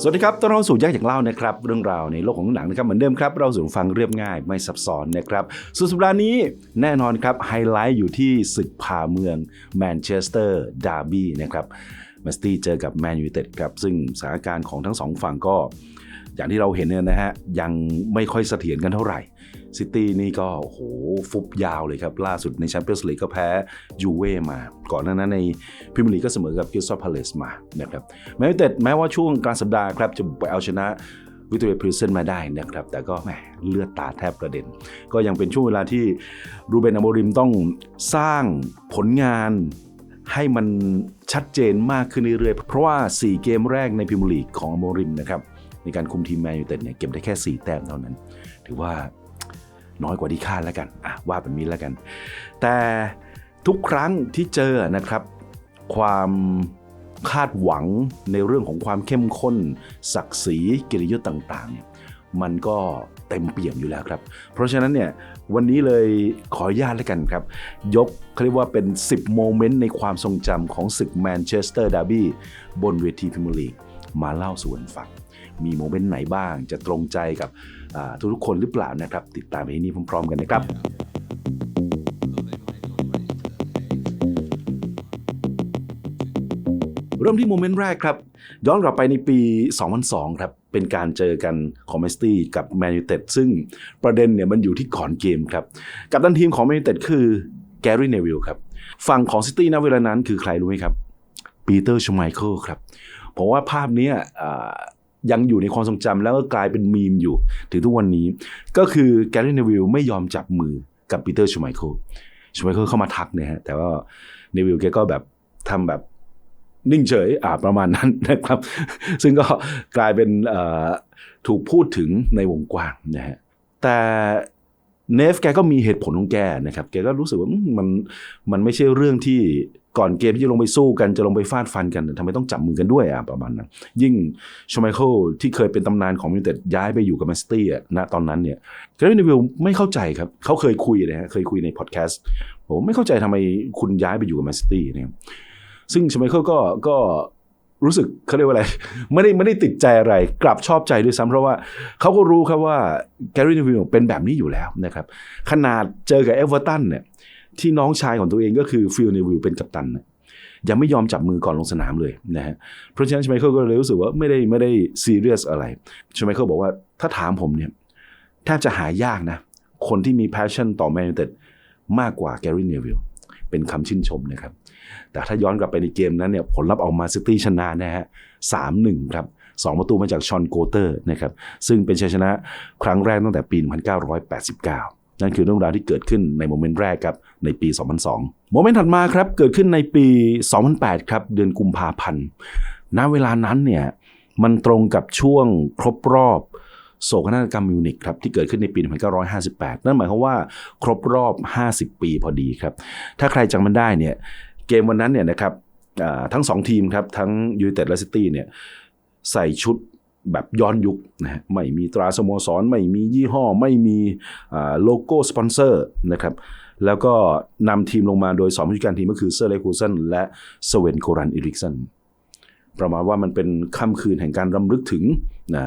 สวัสดีครับต้อนรับสู่แยกอย่างเล่านะครับ เรื่องราวในโลกของหนังนะครับเหมือนเดิมครับ เราสู่ฟังเรียบง่ายไม่ซับซ้อนนะครับ สุดสัปดาห์นี้แน่นอนครับ ไฮไลท์อยู่ที่ศึกผ่าเมืองแมนเชสเตอร์ดาร์บี้นะครับแมนสตี้เจอกับแมนยูไนเต็ดครับ ซึ่งสถานการณ์ของทั้งสองฝั่งก็ อย่างที่เราเห็นเนี่ยนะฮะยังไม่ค่อยเสถียรกันเท่าไหร่ ซิตี้นี่ก็โอ้โหฟุบยาวเลยครับ ล่าสุดในแชมเปี้ยนส์ลีกก็แพ้ยูเว่มา ก่อนหน้านั้นในพรีเมียร์ลีกก็เสมอกับกิลซอพาเลสมานะครับแม้แต่แม้ว่าช่วงกลางสัปดาห์ครับจะไปเอาชนะวิตเตอร์พริเซนมาได้นะครับ แต่ก็แหมเลือดตาแทบกระเด็น ก็ยังเป็นช่วงเวลาที่รูเบนอโมริมต้องสร้างผลงานให้มันชัดเจนมากขึ้นเรื่อยๆ เพราะว่า 4 เกมแรกในพรีเมียร์ลีกของอโมริมนะครับ ในการคุมทีมแมนยูเต็ดเนี่ยเก็บได้แค่ 4 แต้มเท่านั้น ถือว่า น้อยกว่าที่คาดแล้วกันอะว่าแบบนี้แล้วกัน แต่ทุกครั้งที่เจอนะครับ ความคาดหวังในเรื่องของความเข้มข้น ศักดิ์ศรีกิริยศต่างๆเนี่ยมันก็เต็มเปี่ยมอยู่แล้วครับ เพราะฉะนั้นเนี่ยวันนี้เลยขออนุญาตแล้วกันครับ ยกเขาเรียกว่าเป็น 10 โมเมนต์ในความทรงจำของศึกแมนเชสเตอร์ดาร์บี้บนเวทีพรีเมียร์ลีกมาเล่าสู่กันฟัง มีโมเมนต์ไหนบ้างจะตรงใจกับ ทุกๆคนหรือเปล่านะครับ ติดตามไปที่นี่พร้อมๆกันนะครับเริ่มที่โมเมนต์แรกครับ ย้อนกลับไปในปี 2002 ครับ เป็นการเจอกันของแมนซิตี้กับแมนยูเต็ดซึ่งประเด็นเนี่ยมันอยู่ที่ก่อนเกมครับ กับตันทีมของแมนยูเต็ดคือแกรี่เนวิลครับ ฝั่งของซิตี้ณเวลานั้นคือใครรู้ไหมครับปีเตอร์ชไมเคิลครับผมว่าภาพนี้ ยังอยู่ในความทรงจำแล้วก็กลายเป็นมีมอยู่ ถึงทุกวันนี้ ก็คือแกรี่เนวิลไม่ยอมจับมือกับปีเตอร์ชูไมเคิลชูไมเคิลเข้ามาทักเนี่ยฮะแต่ว่าเนวิลแกก็แบบทำแบบนิ่งเฉยอ่าประมาณนั้นนะครับ ซึ่งก็กลายเป็นถูกพูดถึงในวงกว้างนะฮะแต่เนฟแกก็มีเหตุผลของแกนะครับ แกก็รู้สึกว่ามันมันไม่ใช่เรื่องที่ ก่อนเกมที่จะลงไปสู้กันจะลงไปฟาดฟันกันทำไมต้องจับมือกันด้วยอะประมาณนั้นยิ่งชไมเคิลที่เคยเป็นตำนานของมิวเต็ดย้ายไปอยู่กับแมนซิตี้อะณตอนนั้นเนี่ยแกรี่นวิลไม่เข้าใจครับเขาเคยคุยนะฮะเคยคุยในพอดแคสต์ผมไม่เข้าใจทำไมคุณย้ายไปอยู่กับแมนซิตี้เนี่ยซึ่งชไมเคิลก็ก็รู้สึกเขาเรียกว่าอะไร ไม่ได้ไม่ได้ติดใจอะไร กลับชอบใจด้วยซ้ำเพราะว่าเขาก็รู้ครับว่าแกรี่นวิลเป็นแบบนี้อยู่แล้วนะครับ ขนาดเจอกับเอเวอร์ตันเนี่ย ที่น้องชายของตัวเองก็คือฟิลเนวิลเป็นกัปตันยังไม่ยอมจับมือก่อนลงสนามเลยนะฮะเพราะฉะนั้นชไมเคิลก็เลยรู้สึกว่าไม่ได้ไม่ได้ซีเรียสอะไรชไมเคิลบอกว่าถ้าถามผมเนี่ยแทบจะหายากนะ คนที่มี passion ต่อแมนยูเต็ดมากกว่าแกรี่เนวิลเป็นคำชื่นชมนะครับ แต่ถ้าย้อนกลับไปในเกมนั้นเนี่ยผลลัพธ์ออกมาซิตี้ชนะนะฮะสามหนึ่งครับสองประตูมาจากชอนโกเตอร์นะครับซึ่งเป็นชัยชนะครั้งแรกตั้งแต่ปี 1989 นั่นคือเรื่องราวที่เกิดขึ้นในโมเมนต์แรกครับในปี 2002 โมเมนต์ถัดมาครับเกิดขึ้นในปี 2008 ครับเดือนกุมภาพันธ์ ณ เวลานั้นเนี่ยมันตรงกับช่วงครบรอบโศกนาฏกรรมมิวนิกครับที่เกิดขึ้นในปี 1958 นั่นหมายความว่าครบรอบ 50 ปีพอดีครับ ถ้าใครจำมันได้เนี่ยเกมวันนั้นเนี่ยนะครับทั้งสองทีมครับทั้งยูไนเต็ดและซิตี้เนี่ยใส่ชุด แบบย้อนยุคนะฮะไม่มีตราสโมสร ไม่มียี่ห้อ ไม่มีโลโก้สปอนเซอร์นะครับแล้วก็นำทีมลงมาโดยสองผู้จัดการทีมก็คือเซอร์เลคูเซนและสเวนโครันอิริกสันประมาณว่ามันเป็นค่ำคืนแห่งการรำลึกถึงนะ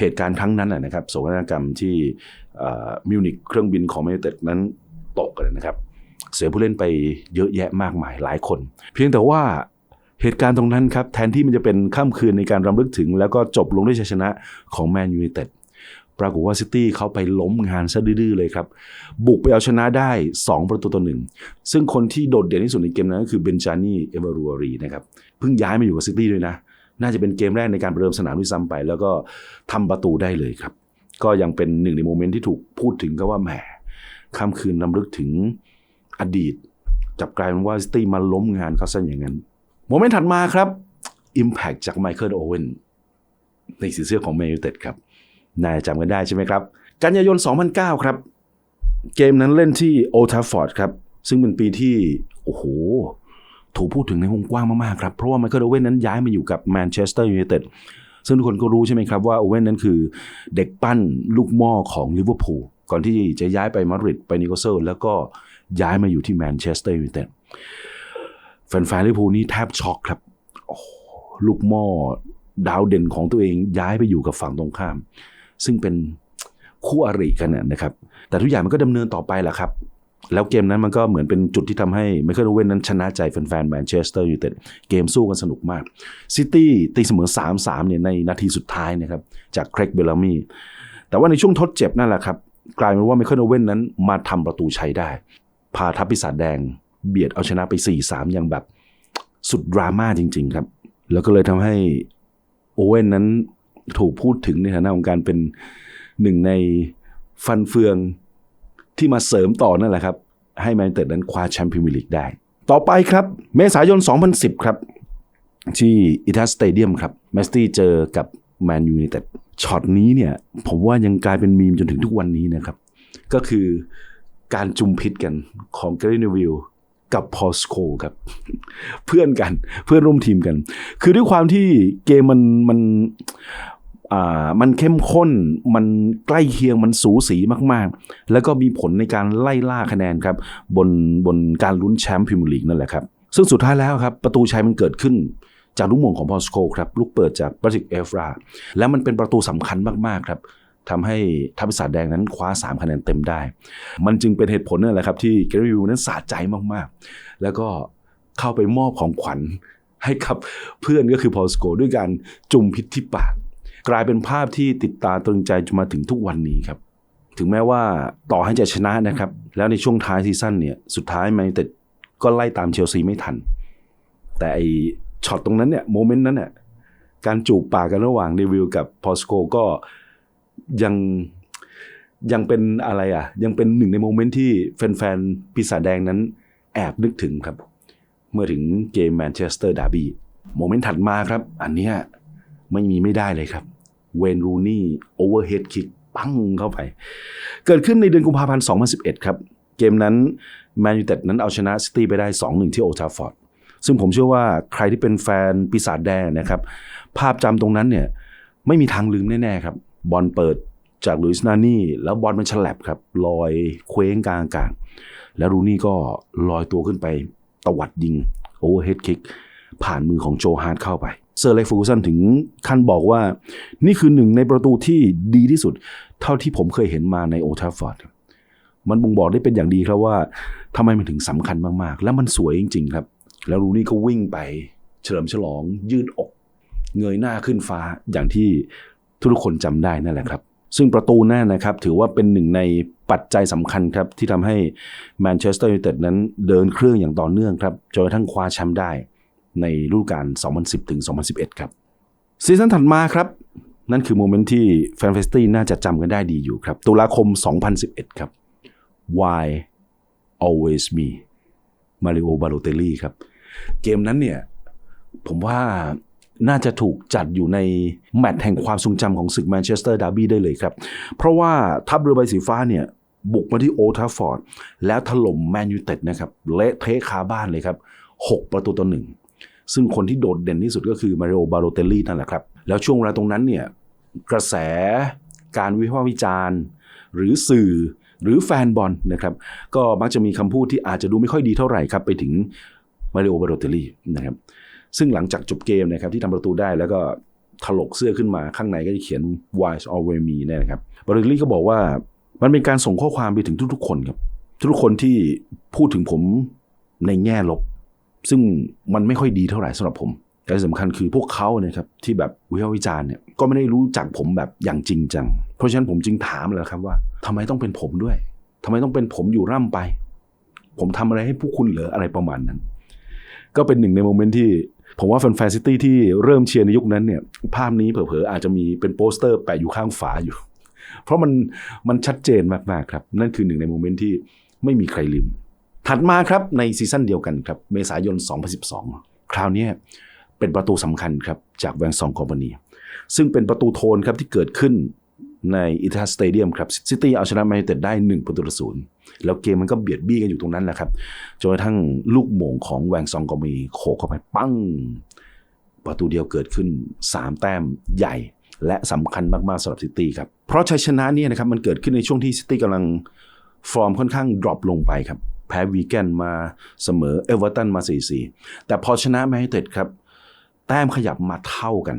เหตุการณ์ครั้งนั้นนะครับโศกนาฏกรรมที่มิวนิกเครื่องบินของแมนยูไนเต็ดนั้นตกกันนะครับ เสียผู้เล่นไปเยอะแยะมากมายหลายคน เพียงแต่ว่า เหตุการณ์ตรงนั้นครับแทนที่มันจะเป็นค่ำคืนในการรำลึกถึง แล้วก็จบลงด้วยชัยชนะของแมนยูไนเต็ดปรากฏว่าซิตี้เขาไปล้มงานซะดื้อเลยครับ บุกไปเอาชนะได้ 2 ประตูต่อหนึ่งซึ่งคนที่โดดเด่นที่สุดในเกมนั้นก็คือเบนจานี่เอเวอรูอรีนะครับเพิ่งย้ายมาอยู่กับซิตี้ด้วยนะ น่าจะเป็นเกมแรกในการประเดิมสนามด้วยซ้ำไป แล้วก็ทำประตูได้เลยครับ ก็ยังเป็นหนึ่งในโมเมนต์ที่ถูกพูดถึงก็ว่าแหมค่ำคืนรำลึกถึงอดีตกลับกลายเป็นว่าซิตี้มาล้มงานเขาซะอย่างนั้น โมเมนต์ถัดมาครับ Impact จากไมเคิลโอเวนในสีเสื้อของแมนยูเต็ดครับนายจำกันได้ใช่ไหมครับ กันยายน 2009 ครับ เกมนั้นเล่นที่โอทาฟอร์ดครับ ซึ่งเป็นปีที่ โอ้โห ถูกพูดถึงในวงกว้างมาก ๆ ครับ เพราะว่าไมเคิลโอเว่นนั้นย้ายมาอยู่กับแมนเชสเตอร์ยูไนเต็ดซึ่งทุกคนก็รู้ใช่ไหมครับว่าโอเว่นนั้นคือเด็กปั้นลูกหม้อของลิเวอร์พูลก่อนที่จะย้ายไปมาดริดไปนิโคลเซลแล้วก็ย้ายมาอยู่ที่แมนเชสเตอร์ยูไนเต็ด แฟนๆลิเวอร์พูลนี่แทบช็อกครับลูกหม้อดาวเด่นของตัวเองย้ายไปอยู่กับฝั่งตรงข้าม ซึ่งเป็นคู่อริกันนะครับ แต่ทุกอย่างมันก็ดำเนินต่อไปแหละครับ แล้วเกมนั้นมันก็เหมือนเป็นจุดที่ทำให้ไมเคิลโอเว่นนั้นชนะใจแฟนๆแมนเชสเตอร์ยูไนเต็ดเกมสู้กันสนุกมากซิตี้ตีเสมอ 3-3เนี่ยในนาทีสุดท้ายนะครับ จากเครกเบลลามีแต่ว่าในช่วงทดเจ็บนั่นแหละครับ กลายเป็นว่าไมเคิลโอเว่นนั้นมาทำประตูชัยได้ พาทัพปีศาจแดง เบียดเอาชนะไป 4-3 อย่างแบบสุดดราม่าจริง ๆ ครับ แล้วก็เลยทำให้โอเว่นนั้นถูกพูดถึงในฐานะของการเป็นหนึ่งในฟันเฟืองที่มาเสริมต่อนั่นแหละครับ ให้แมนยูเต็ดนั้นคว้าแชมป์พรีเมียร์ลีกได้ ต่อไปครับ เมษายน 2010 ครับ ที่อิตาสเตเดียมครับแมสตี้เจอกับแมนยูไนเต็ดช็อตนี้เนี่ย ผมว่ายังกลายเป็นมีมจนถึงทุกวันนี้นะครับ ก็คือการจุมพิษกันของเกรนวิล กับพอสโคครับ เพื่อนกันเพื่อนร่วมทีมกัน คือด้วยความที่เกมมันมันอ่ามันเข้มข้นมันใกล้เคียงมันสูสีมากๆ แล้วก็มีผลในการไล่ล่าคะแนนครับ บนบนการลุ้นแชมป์พรีเมียร์ลีกนั่นแหละครับ ซึ่งสุดท้ายแล้วครับ ประตูชัยมันเกิดขึ้นจากลูกหม่งของพอสโคครับ ลูกเปิดจากบริกเอฟรา แล้วมันเป็นประตูสำคัญมาก ๆ ครับ ทำให้ทัพปีศาจแดงนั้นคว้า 3 คะแนนเต็มได้ มันจึงเป็นเหตุผลนั่นแหละครับ ที่เกรวิวนั้นสะใจมากๆ แล้วก็เข้าไปมอบของขวัญให้กับเพื่อนก็คือพอสโก ด้วยการจุ่มพิษที่ปาก กลายเป็นภาพที่ติดตาตรึงใจจนมาถึงทุกวันนี้ครับ ถึงแม้ว่าต่อให้จะชนะนะครับ แล้วในช่วงท้ายซีซั่นเนี่ยสุดท้ายแมนยูไนเต็ดก็ไล่ตามเชลซีไม่ทัน แต่ไอช็อตตรงนั้นเนี่ยโมเมนต์นั้นเนี่ยการจูบปากกันระหว่างเดวิลกับพอสโกก็ ยังยังเป็นอะไรอะ ยังเป็นหนึ่งในโมเมนต์ที่แฟนๆปีศาจแดงนั้นแอบนึกถึงครับ เมื่อถึงเกมแมนเชสเตอร์ดาร์บี้โมเมนต์ถัดมาครับ อันเนี้ยไม่มีไม่ได้เลยครับ เวนรูนี่โอเวอร์เฮดคิกปั้งเข้าไป เกิดขึ้นในเดือนกุมภาพันธ์ 2011 ครับ เกมนั้นแมนยูเต็ดนั้นเอาชนะซิตี้ไปได้ 2-1 ที่โอทาฟอร์ดซึ่งผมเชื่อว่าใครที่เป็นแฟนปีศาจแดงนะครับ ภาพจำตรงนั้นเนี่ยไม่มีทางลืมแน่ๆครับ บอลเปิดจากลุยส์นานี่แล้วบอลมันฉลับครับลอยเคว้งกลางอากาศแล้วรูนี่ก็ลอยตัวขึ้นไปตวัดยิงโอเวอร์เฮดคิก ผ่านมือของโจฮาร์ดเข้าไป เซอร์เล็กฟูสันถึงขั้นบอกว่า นี่คือหนึ่งในประตูที่ดีที่สุด เท่าที่ผมเคยเห็นมาในโอทาฟอร์ดมันบ่งบอกได้เป็นอย่างดีครับว่าทำไมมันถึงสำคัญมากๆ แล้วมันสวยจริง ๆ ครับ แล้วรูนี่ก็วิ่งไปเฉลิมฉลองยืดอก เงยหน้าขึ้นฟ้าอย่างที่ ทุกคนจำได้นั่นแหละครับ ซึ่งประตูนั่นนะครับถือว่าเป็นหนึ่งในปัจจัยสำคัญครับที่ทำให้แมนเชสเตอร์ยูไนเต็ดนั้นเดินเครื่องอย่างต่อเนื่องครับจนกระทั่งคว้าแชมป์ได้ในฤดูกาล 2010 ถึง 2011 ครับซีซั่นถัดมาครับ นั่นคือโมเมนต์ที่แฟนเฟสตี้น่าจะจำกันได้ดีอยู่ครับ ตุลาคม 2011 ครับ Why Always Me มาริโอบาโลเตลลี่ครับ เกมนั้นเนี่ย ผมว่า น่าจะถูกจัดอยู่ในแมตช์แห่งความทรงจำของศึกแมนเชสเตอร์ดาร์บี้ได้เลยครับ เพราะว่าทัพเรือใบสีฟ้าเนี่ยบุกมาที่โอทาฟฟอร์ด แล้วถล่มแมนยูเต็ดนะครับเละเทะคาบ้านเลยครับ 6 ประตูต่อหนึ่งซึ่งคนที่โดดเด่นที่สุดก็คือมาริโอบาโลเตลลี่นั่นแหละครับ แล้วช่วงเวลาตรงนั้นเนี่ยกระแสการวิพากษ์วิจารณ์ หรือสื่อหรือแฟนบอลนะครับ ก็มักจะมีคำพูดที่อาจจะดูไม่ค่อยดีเท่าไหร่ครับ ไปถึงมาริโอบาโลเตลลี่นะครับ ซึ่งหลังจากจบเกมนะครับที่ทำประตูได้แล้วก็ถลกเสื้อขึ้นมาข้างในก็จะเขียน wise always me นี่นะครับบริลี่ก็บอกว่ามันเป็นการส่งข้อความไปถึงทุกๆ คนครับ ทุกคนที่พูดถึงผมในแง่ลบ ซึ่งมันไม่ค่อยดีเท่าไหร่สำหรับผมแต่สำคัญคือพวกเขาเนี่ยครับที่แบบวิพากษ์วิจารณ์เนี่ยก็ไม่ได้รู้จักผมแบบอย่างจริงจัง เพราะฉะนั้นผมจึงถามเลยครับว่าทำไมต้องเป็นผมด้วยทำไมต้องเป็นผมอยู่ร่ำไป ผมทำอะไรให้พวกคุณเหรออะไรประมาณนั้น ก็เป็นหนึ่งในโมเมนต์ที่ ผมว่าแฟนๆซิตี้ที่เริ่มเชียร์ในยุคนั้นเนี่ยภาพนี้เผลอๆอาจจะมีเป็นโปสเตอร์แปะอยู่ข้างฝาอยู่ เพราะมันมันชัดเจนมากๆครับ นั่นคือหนึ่งในโมเมนต์ที่ไม่มีใครลืม ถัดมาครับในซีซั่นเดียวกันครับเมษายน 2012 คราวนี้เป็นประตูสำคัญครับจากแวงซองคอมพานีซึ่งเป็นประตูโทนครับที่เกิดขึ้นในอิตาสเตเดียมครับซิตี้เอาชนะแมนยูเต็ดได้ 1 ประตูต่อศูนย์ แล้วเกมมันก็เบียดบี้กันอยู่ตรงนั้นแหละครับจนกระทั่งลูกโมงของแวงซองก็มีโขกเข้าไปปั้ง ประตูเดียวเกิดขึ้น 3 แต้มใหญ่ และสำคัญมากๆสำหรับซิตี้ครับเพราะชัยชนะเนี่ยนะครับมันเกิดขึ้นในช่วงที่ซิตี้กำลังฟอร์มค่อนข้างดรอปลงไปครับแพ้วีแกนมาเสมอเอเวอร์ตันมา 4-4 แต่พอชนะแมนยูไนเต็ดครับ แต้มขยับมาเท่ากัน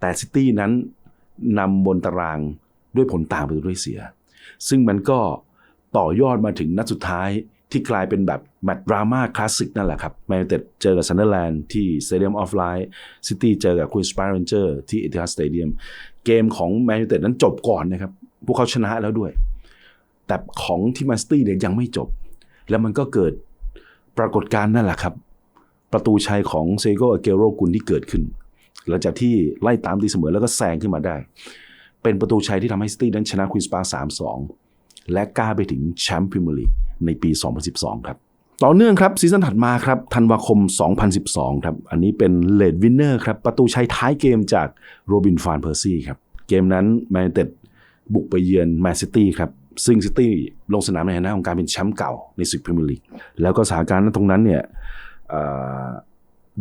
แต่ซิตี้นั้นนำบนตารางด้วยผลต่างประตูด้วยเสีย ซึ่งมันก็ ต่อยอดมาถึงนัดสุดท้ายที่กลายเป็นแบบแมตช์ดราม่าคลาสสิกนั่นแหละครับแมนเต็ดเจอกับซันเดอร์แลนด์ที่ Stadium of Light ซิตี้เจอกับค u นสปาร์เรนเจอร์ที่ Etihad Stadium เกมของแมนเต็ดนั้นจบก่อนนะครับ พวกเขาชนะแล้วด้วย แต่ของที่แมนซิตี้เนี่ยยังไม่จบ แล้วมันก็เกิดปรากฏการณ์นั่นแหละครับ ประตูชัยของเซโกอเกโรกุลที่เกิดขึ้น หลังจากที่ไล่ตามตีเสมอแล้วก็แซงขึ้นมาได้ เป็นประตูชัยที่ทำให้ซิตี้นั้นชนะควีนสปาร์สามสอง และกล้าไปถึงแชมป์พรีเมียร์ลีกในปี 2012 ครับ ต่อเนื่องครับซีซั่นถัดมาครับธันวาคม 2012 ครับ อันนี้เป็นเลดวินเนอร์ครับ ประตูชัยท้ายเกมจากโรบินฟานเพอร์ซี่ครับ เกมนั้นแมนเต็ดบุกไปเยือนแมนซิตี้ครับซึ่งซิตี้ลงสนามในฐานะของการเป็นแชมป์เก่าในศึกพรีเมียร์ลีกแล้วก็สถานการณ์ตรงนั้นเนี่ย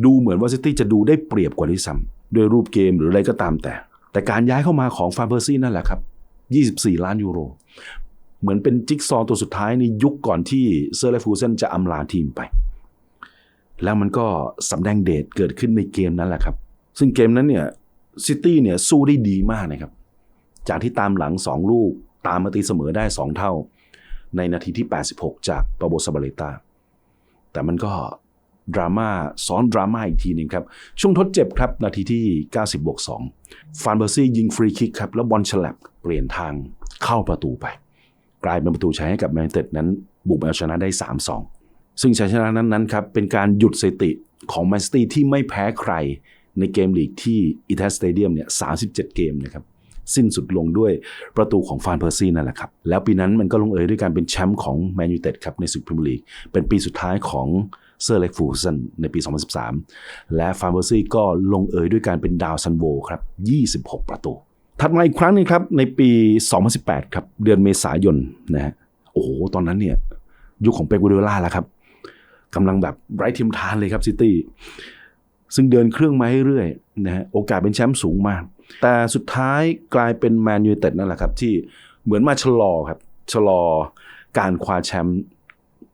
ดูเหมือนว่าซิตี้จะดูได้เปรียบกว่าที่ซ้ำด้วยรูปเกมหรืออะไรก็ตามแต่ แต่การย้ายเข้ามาของฟานเพอร์ซี่นั่นแหละครับ 24 ล้านยูโร เหมือนเป็นจิ๊กซอว์ตัวสุดท้ายในยุคก่อนที่เซอร์เลฟูเซนจะอำลาทีมไป แล้วมันก็สำแดงเดชเกิดขึ้นในเกมนั้นแหละครับ ซึ่งเกมนั้นเนี่ยซิตี้เนี่ยสู้ได้ดีมากนะครับ จากที่ตามหลัง 2 ลูกตามมาตีเสมอได้ 2 เท่า ในนาทีที่ 86 จากปาโบซาบาเลตาแต่มันก็ดราม่าซ้อนดราม่าอีกทีหนึงครับ ช่วงทดเจ็บครับ นาทีที่ 90บวก2ฟานเบอร์ซี่ยิงฟรีคิกครับ แล้วบอลฉลับเปลี่ยนทางเข้าประตูไป กลายเป็นประตูชัยให้กับแมนเต็ดนั้น บุกมาเอาชนะได้ 3-2 ซึ่งชัยชนะนั้นนั้นครับเป็นการหยุดสถิติของแมนซิตี้ที่ไม่แพ้ใครในเกมลีกที่อีเทสเตเดียมเนี่ย 37 เกมนะครับสิ้นสุดลงด้วยประตูของฟานเพอร์ซี่นั่นแหละครับ แล้วปีนั้นมันก็ลงเอยด้วยการเป็นแชมป์ของแมนยูเต็ดครับในศึกพรีเมียร์ลีก เป็นปีสุดท้ายของเซอร์เล็กฟูซันในปี 2013 และฟานเพอร์ซี่ก็ลงเอยด้วยการเป็นดาวซันโวครับ 26 ประตู ถัดมาอีกครั้งหนึงครับ ในปี 2018 ครับ เดือนเมษายนนะฮะโอ้โห ตอนนั้นเนี่ย ยุคของเป๊กกูเดล่าแล้วครับกำลังแบบไร้เทียมทานเลยครับซิตี้ซึ่งเดินเครื่องมาเรื่อยๆนะฮะโอกาสเป็นแชมป์สูงมาก แต่สุดท้ายกลายเป็นแมนยูเต็ดนั่นแหละครับ ที่เหมือนมาชะลอครับชะลอการคว้าแชมป์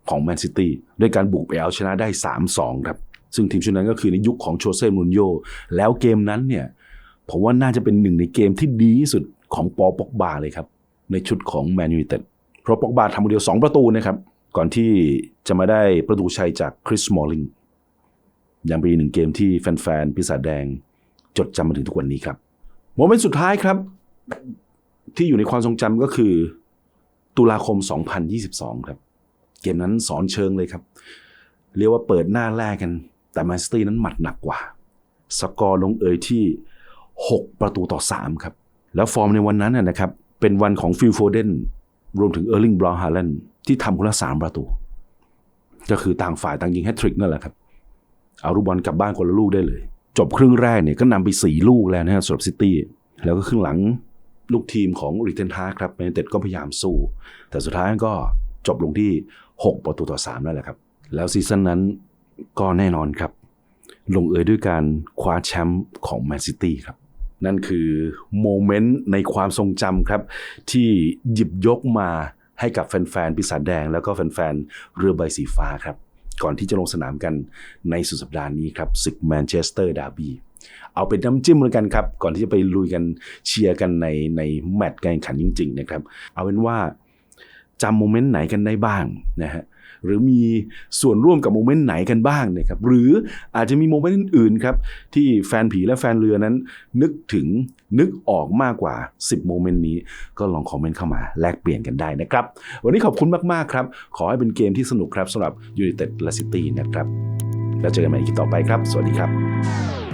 ของแมนซิตี้ด้วยการบุกไปเอาชนะได้ 3-2 ครับ ซึ่งทีมชุดนั้นก็คือในยุคของโชเซ่มูนโญ่แล้วเกมนั้นเนี่ย ผมว่าน่าจะเป็นหนึ่งในเกมที่ดีที่สุดของปอปอกบาเลยครับ ในชุดของแมนยูเต็ดเพราะปอกบาทำคนเดียว 2 ประตูนะครับ ก่อนที่จะมาได้ประตูชัยจากคริสมอลลิงยังเป็นหนึ่งเกมที่แฟนๆปีศาจแดงจดจำมาถึงทุกวันนี้ครับโมเมนต์สุดท้ายครับ ที่อยู่ในความทรงจำก็คือ ตุลาคม 2022 ครับ เกมนั้นสอนเชิงเลยครับ เรียกว่าเปิดหน้าแรกกัน แต่แมนซิตี้นั้นหมัดหนักกว่า สกอร์ลงเอยที่ 6 ประตูต่อ 3 ครับ แล้วฟอร์มในวันนั้นนะครับ เป็นวันของฟิลโฟเดนรวมถึงเออร์ลิงบราวน์ฮาแลนด์ที่ทำคนละ3ประตู ก็คือต่างฝ่ายต่างยิงแฮตทริกนั่นแหละครับ เอาลูกบอลกลับบ้านคนละลูกได้เลย จบครึ่งแรกเนี่ยก็นำไป4ลูกแล้วนะฮะสำหรับซิตี้แล้วก็ครึ่งหลังลูกทีมของริเทนทาครับแมนเต็ดก็พยายามสู้ แต่สุดท้ายก็จบลงที่ 6 ประตูต่อ3นั่นแหละครับ แล้วซีซั่นนั้นก็แน่นอนครับ ลงเอยด้วยการคว้าแชมป์ของแมนซิตี้ครับ นั่นคือโมเมนต์ในความทรงจำครับ ที่หยิบยกมาให้กับแฟนๆปีศาจแดง แล้วก็แฟนๆ เรือใบสีฟ้าครับ ก่อนที่จะลงสนามกันในสุดสัปดาห์นี้ครับศึกแมนเชสเตอร์ดาร์บีเอาเป็นน้ำจิ้มเลยกันครับ ก่อนที่จะไปลุยกันเชียร์กันในในแมตช์การแข่งขันจริง ๆ นะครับ เอาเป็นว่าจำโมเมนต์ไหนกันได้บ้างนะฮะ หรือมีส่วนร่วมกับโมเมนต์ไหนกันบ้างนะครับหรืออาจจะมีโมเมนต์อื่นๆครับที่แฟนผีและแฟนเรือนั้น นึกถึงนึกออกมากกว่า 10 โมเมนต์นี้ ก็ลองคอมเมนต์เข้ามาแลกเปลี่ยนกันได้นะครับ วันนี้ขอบคุณมากๆครับ ขอให้เป็นเกมที่สนุกครับสำหรับยู i นเต็ดและซิตี้นะครับ แล้วเจอกันใหม่อีกต่อไปครับ สวัสดีครับ